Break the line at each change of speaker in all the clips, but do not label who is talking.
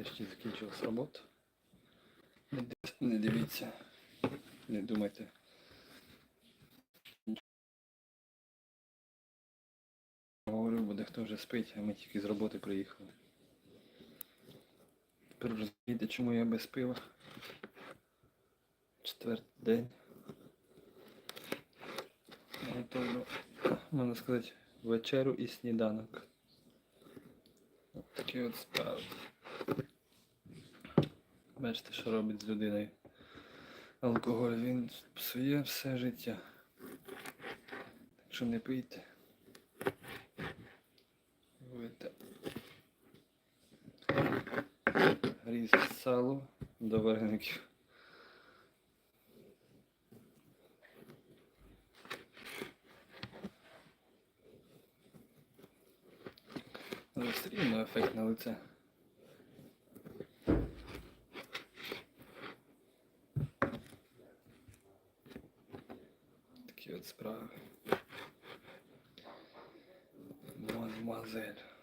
Нарешті закінчилась робота. Не дивіться, не думайте. Говорю, бо дехто вже спить, а ми тільки з роботи приїхали. Тепер розумієте, чому я без пива. Четвертий день. Готовлю, можна сказати, вечерю і сніданок. Такі от справи. Бачите, що робить з людиною. Алкоголь він псує все життя. Так що не пийте. Будете різати сало до вареників. Але ефект на лице. para 1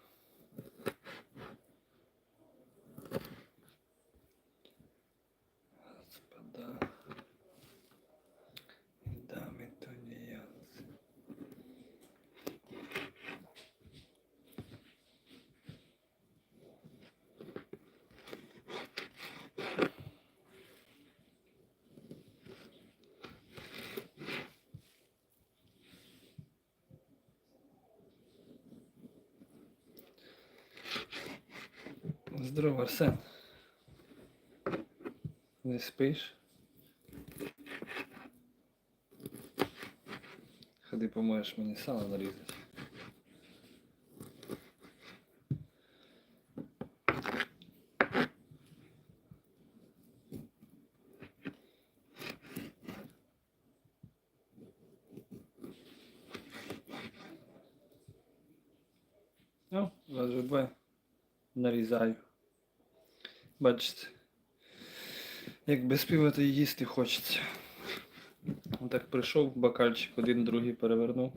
Здорово, Арсен. Не спиш? Ходи поможеш мені сало нарізати. Ну, вже два нарізаю. Бачите, як пива то і їсти хочеться. Так прийшов бокальчик, один другий перевернув.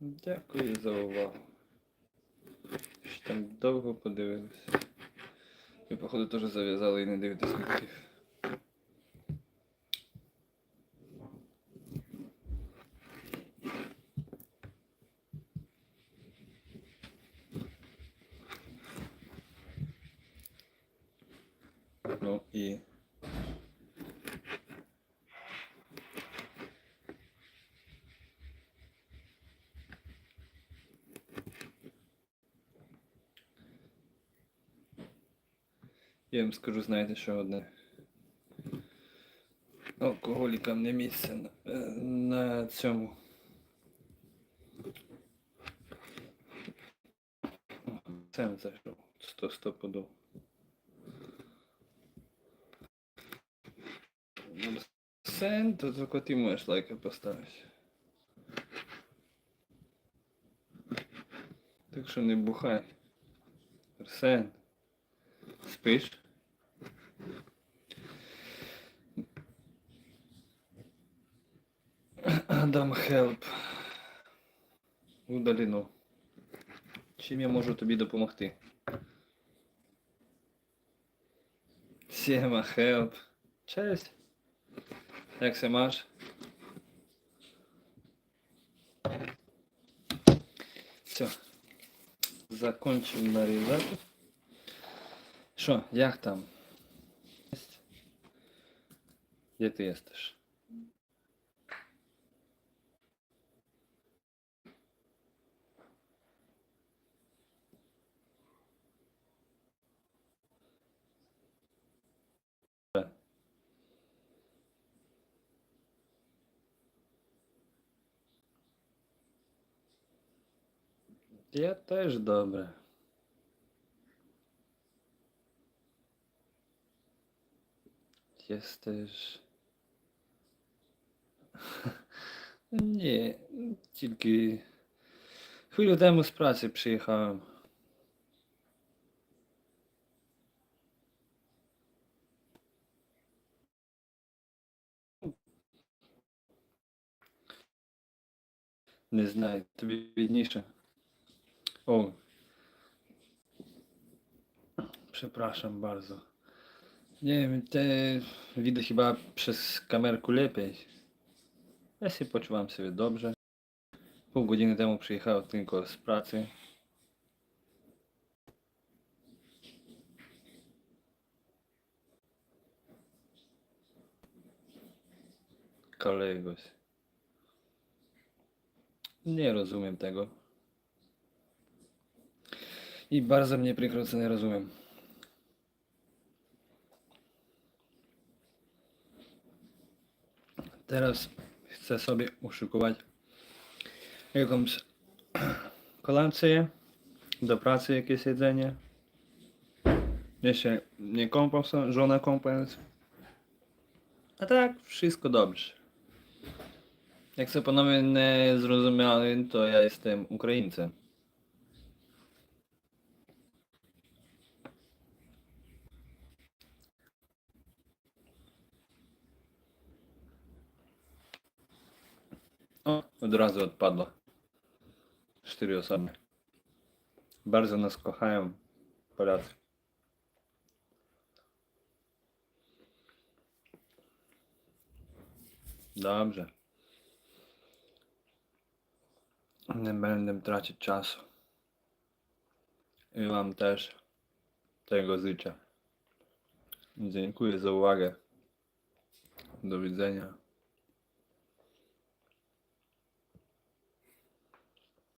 Дякую за увагу. Що там довго подивилися. Ви, походу, теж зав'язали і не дивитесь і. Я вам скажу, знаєте, що одне. Алкоголікам не місце на, е, на цьому. Це зайшов. Сто сто Сен, то только ти можеш лайки поставити. Так що не бухай. Арсен. Спиш? Адам хелп. Удалено. Чим я можу тобі допомогти? Сема хелп. Честь. Як se маєш? Все. Закончив нарізати. Що, як там? Де ти єстиш? Я теж добре. Jesteś. Ні, тільки хвилю тему з праці приїхав. Не знаю, тобі відніше. О, Przepraszam bardzo. Nie wiem, te widzę chyba przez kamerku lepiej. Ja się poczułam sobie dobrze. Pół godziny temu przyjechałem tylko z pracy. Kolegos. Nie rozumiem tego. I bardzo mnie przykro, co nie rozumiem. Teraz chcę sobie uszykować jakąś kolację, do pracy jakieś jedzenie. Jeszcze nie kąpał się, żona kąpając. A tak, wszystko dobrze. Jak sobie panowie nie zrozumiali, to ja jestem Ukraińcem. O, od razu odpadła. Cztery osoby. Bardzo nas kochają Polacy. Dobrze. Nie będę tracić czasu. I wam też tego życzę. Dziękuję za uwagę. Do widzenia.